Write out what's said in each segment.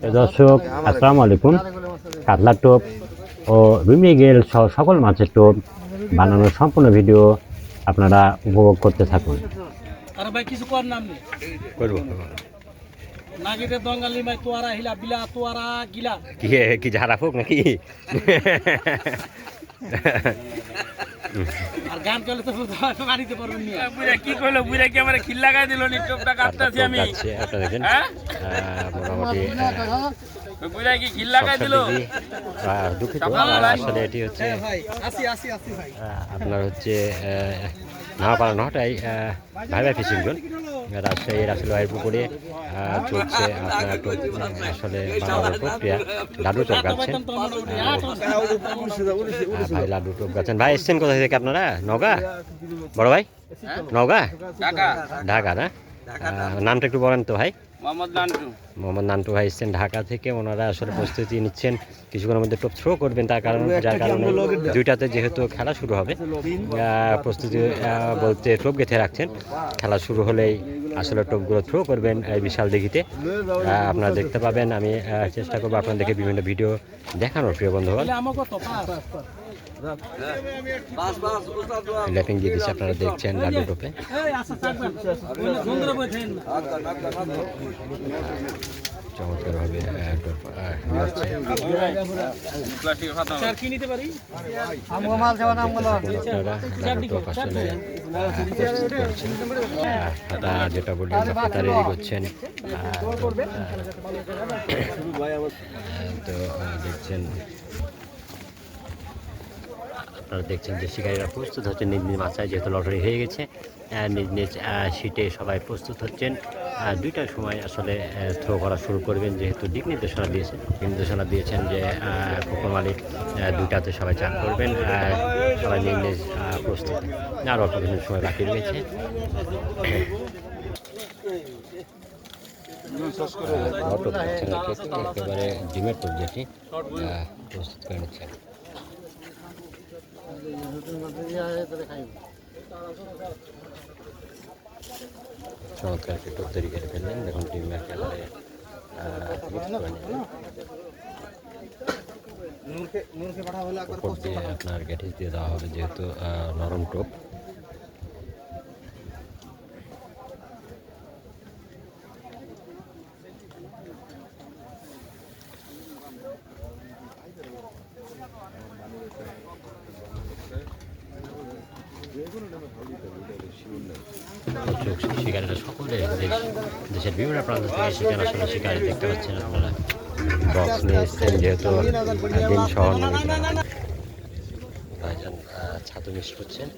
দর্শক আসসালামু আলাইকুম। কাতলা টোপ ও রুমি গেল সহ সকল মাছের টোপ বানানোর সম্পূর্ণ ভিডিও আপনারা উপভোগ করতে থাকুন। ভাই কিছু কর নাম নেই। করব। নাগিতে দঙ্গালি মাই তোয়ারা হিলা বিলা তোয়ারা গিলা। কি কি ঝাড়া ফুক নাকি? আর গান করলে তো বাড়িতে পারবেন নি। বুড়া কি কইলো? বুড়া কি আমার খিল লাগাই দিল? নি টোপটা কাটতাছি আমি। আপনারা দেখেন। হ্যাঁ? মোটামুটি আহ, বুড়া কি খিল লাগাই দিল? দুঃখিত। আসলে এটি হচ্ছে আসি আসি আসি ভাই। আপনার হচ্ছে নামাপাড়া নটাই ভাই ভাই ফিশিং জোন রাজশাহী রাসেল ভাইয়ের পুকুরে চলছে আপনার আসলে প্রক্রিয়া। লাডু টোপ গাচ্ছেন। ভাই লাডু টোপ গাচ্ছেন। ভাই এসছেন কোথা থেকে আপনারা? নগা বড় ভাই? নগা ঢাকা না? নামটা একটু বলেন তো ভাই। মোহাম্মদ নান্টু। মোহাম্মদ নান্টু ভাই এসছেন ঢাকা থেকে ওনারা আসলে প্রস্তুতি নিচ্ছেন কিছুক্ষণের মধ্যে টপ থ্রো করবেন তার কারণ যার কারণে দুইটাতে যেহেতু খেলা শুরু হবে প্রস্তুতি বলতে টোপ গেঁথে রাখছেন। খেলা শুরু হলেই আসলে টোপগুলো থ্রো করবেন এই বিশাল দিঘিতে। আপনারা দেখতে পাবেন আমি চেষ্টা করব আপনাদেরকে বিভিন্ন ভিডিও দেখানোর প্রিয় বন্ধুগণ। ল্যাপিং দিয়ে আপনারা দেখছেন লাডু টোপে চমৎকারভাবে যেটা বলি হাতা রেডি করছেন তো দেখছেন আপনারা দেখছেন যে শিকারীরা প্রস্তুত হচ্ছেন নিজ নিজ মাথায় যেহেতু লটারি হয়ে গেছে নিজ নিজ সিটে সবাই প্রস্তুত হচ্ছেন দুইটার সময় আসলে থ্রো করা শুরু করবেন যেহেতু দিক নির্দেশনা দিয়েছেন নির্দেশনা দিয়েছেন যে পুকুর মালিক দুইটাতে সবাই চান করবেন সবাই নিজ নিজ প্রস্তুত আর অল্প কিছু সময় বাকি রয়েছে একেবারে ডিমের প্রস্তুত করে নিচ্ছেন চমৎকার একটি টপ তৈরি করে ফেললেন। দেখুন ডিম একেবারে আপনার গ্যাটিস দিয়ে দেওয়া হবে যেহেতু নরম টোপ। শিকারীরা সকলে দেশ দেশের বিভিন্ন প্রান্ত থেকে সেখানে শিকারি দেখতে পাচ্ছেন আপনারা বক্স নিয়ে যেহেতু দিন শহর ভাইজান ছাতু মিস করছেন।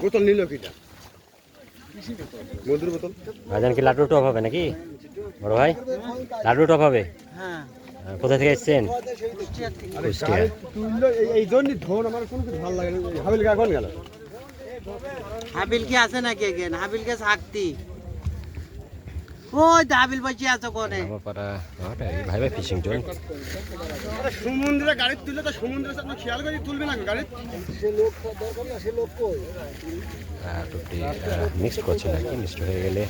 বোতল নিল কিটা? ভাইজান কি লাড্ডু টপ হবে নাকি? বড় ভাই? লাড্ডু টপ হবে? হ্যাঁ। কোথা থেকে এসছেন? এই- এই জন্য ধন আমার কোনো কিছু ভালো লাগে না। হাবিল এখন গেল। হাবিল কি আছে নাকি এখানে? হাবিল কে থাকতি ওই তো হাবিল বসে আছে কোনে? ভাই ভাই ফিশিং জোন সমুদ্রে গাড়ি তুললে তো সমুদ্রে আপনার খেয়াল করে তুলবে না গাড়ি টুকটি মিক্সড করছেন আর কি মিক্সড হয়ে গেলে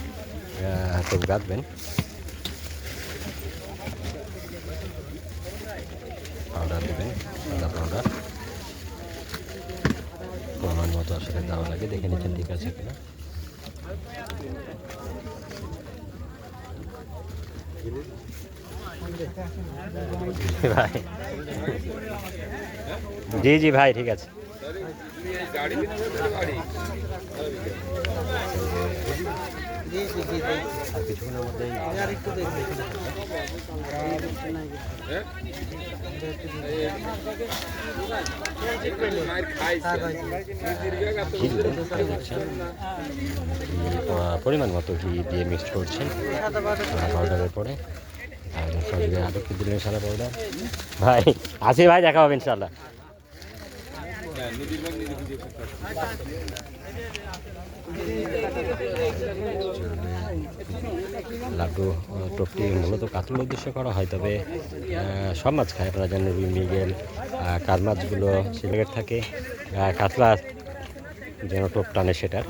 টুক গাঁথবেন। পাউডার দেবেন সাদা পাউডার পরিমাণ মতো আসলে দেওয়া লাগে দেখে নিচ্ছেন ঠিক আছে কিনা। ভাই জি জি ভাই ঠিক আছে। আর কিছুক্ষণের আহ, পরিমাণ মতো ঘি দিয়ে মিক্সড করছেন পাউডারের পরে। আর কি দিলেন সাদা পাউডার ভাই আসি ভাই দেখা হবে ইনশাল্লাহ লাড্ডু টোপটি মূলত কাতলার উদ্দেশ্যে করা হয়, তবে সব মাছ খায় আপনারা জানেন রুই মৃগেল কার মাছগুলো সিলেট থাকে কাতলা যেন টোপ টানে সেটার।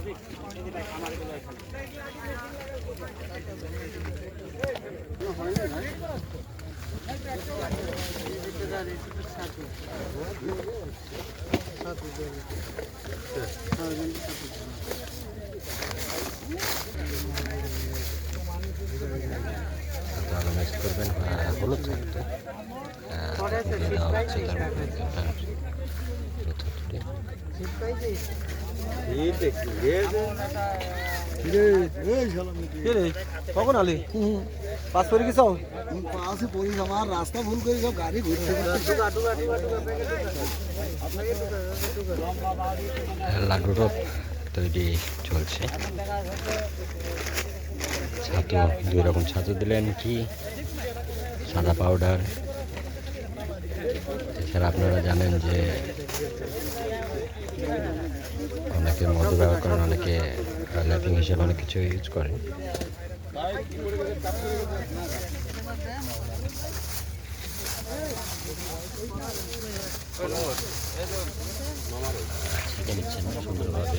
আপনারা মিক্স করবেন আহ, হলুদ থাকতো আহ, দিয়ে দেওয়া হচ্ছে মধ্যে আপনার থুতথুটে। কখন আলি পাস করে গেছো পাশে পড়িস আমার রাস্তা ভুল করে সব গাড়ি ঘুরতে লাড্ডু টোপ তৈরি চলছে। ছাতু দুই রকম ছাতু দিলেন কি? সাদা পাউডার এছাড়া আপনারা জানেন যে অনেকে মধু ব্যবহার করেন, অনেকে ল্যাপিং হিসেবে অনেক কিছু ইউজ করেন। সুন্দরভাবে।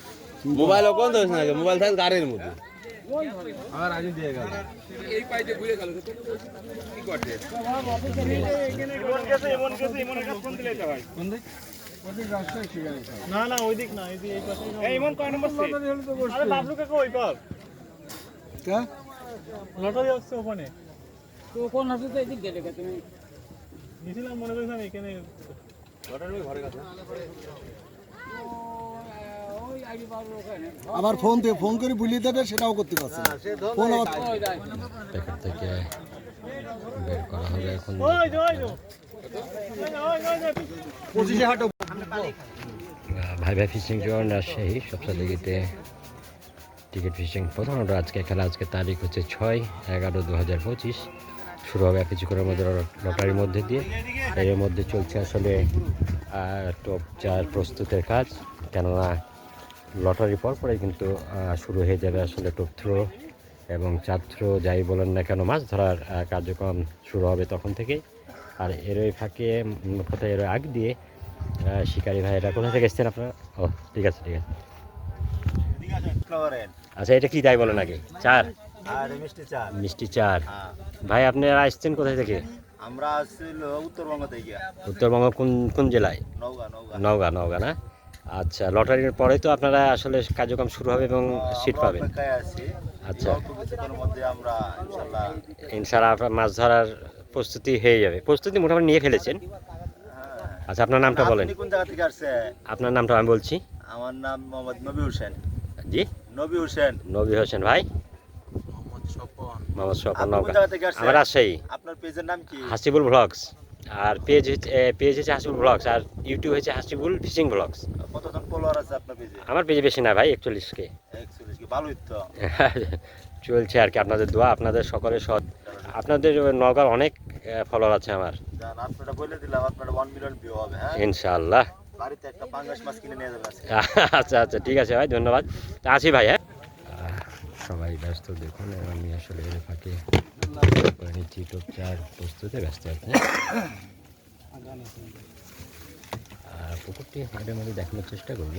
মোবাইল কোন দোষ না মোবাইল থাকে গাড়ির মধ্যে। না না ওই দিক না এই দিক এই পাশে এই মন কয় নম্বর সিট আরে বাবলু কাকা ওই পার কা? লটারি আসছে ওখানে। তো কোন হাতে তো এদিক গেলে তুমি গেছিলাম মনে করেছিলাম এখানে। আবার ফোন দিয়ে ফোন করে বুলিয়ে দেবে সেটাও করতে পারছে ফোন প্যাকেট থেকে বের করা হবে এখন। ভাই ভাই ফিশিং জোন রাজশাহী সবচেয়ে দিঘিতে টিকিট ফিশিং প্রধানত আজকে খেলা আজকে তারিখ হচ্ছে ছয় এগারো দু হাজার পঁচিশ। শুরু হবে কিছুক্ষণের মধ্যে লটারির মধ্যে দিয়ে। এর মধ্যে চলছে আসলে টপ চার প্রস্তুতের কাজ। কেননা লটারি পর পরে কিন্তু শুরু হয়ে যাবে আসলে টপ থ্রো এবং চার থ্রো যাই বলেন না কেন মাছ ধরার কার্যক্রম শুরু হবে তখন থেকে আর এরই ফাঁকে উম, কথা এর আগ দিয়ে শিকারী ভাইয়েরা কোথা থেকে এসছেন আপনারা? ও ঠিক আছে ঠিক আছে। আচ্ছা এটা কি তাই বলেন আগে? চার? আর মিষ্টি চার। ভাই আপনারা আসছেন কোথায় থেকে? আমরা আসছিল উত্তরবঙ্গ থেকে। উত্তরবঙ্গ কোন কোন জেলায়? নৌকা নওগাঁ নওগাঁ না? আচ্ছা লটারির পরে তো আপনারা আসলে কার্যক্রম শুরু হবে এবং সিট পাবেন। আচ্ছা। ইনশাল্লাহ মাছ ধরার প্রস্তুতি হয়ে যাবে। প্রস্তুতি মোটামুটি নিয়ে ফেলেছেন। হ্যাঁ। আচ্ছা আপনার নামটা বলেন। আপনি কোন জায়গা থেকে আসছে আপনার নামটা আমি বলছি। আমার নাম মোহাম্মদ নবী হোসেন। জি? নবী হোসেন। নবী হোসেন ভাই। মোহাম্মদ স্বপন। নওগাঁ জায়গা আমার রাজশাহী। আপনার পেজের নাম কি? হাসিবুল ব্লগস। আর পেজ হচ্ছে পেজ হচ্ছে হাসিবুল ব্লগস আর ইউটিউব হচ্ছে হাসিবুল ফিশিং ব্লগস। কতজন ফলোয়ার আছে আপনার পেজে? আমার পেজে বেশি না ভাই একচল্লিশকে। একচল্লিশ কে ভালোই তো। চলছে আর কি আপনাদের দোয়া আপনাদের সকলের সৎ। আপনাদের নগার অনেক ফলোয়ার আছে আমার। জান আপনারা বলে দিলাম আপনারা ওয়ান মিলিয়ন ভিউ হবে হ্যাঁ? ইনশাআল্লাহ। বাড়িতে একটা পাঙ্গাস মাছ কিনে নিয়ে যাবেন আচ্ছা আচ্ছা ঠিক আছে ভাই ধন্যবাদ। আছি ভাই হ্যাঁ? সবাই ব্যস্ত, দেখুন, আমি আসলে এর ফাঁকে নিচ্ছি টোপচার প্রস্তুতে ব্যস্ত আছি। আর পুকুরটি হাটের মধ্যে দেখানোর চেষ্টা করব।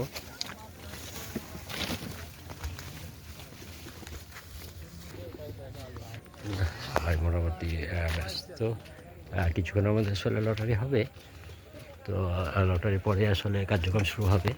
সবাই মোটামুটি ব্যস্ত। কিছুক্ষণের মধ্যে আসলে লটারি হবে। তো লটারির পরে আসলে কার্যক্রম শুরু হবে।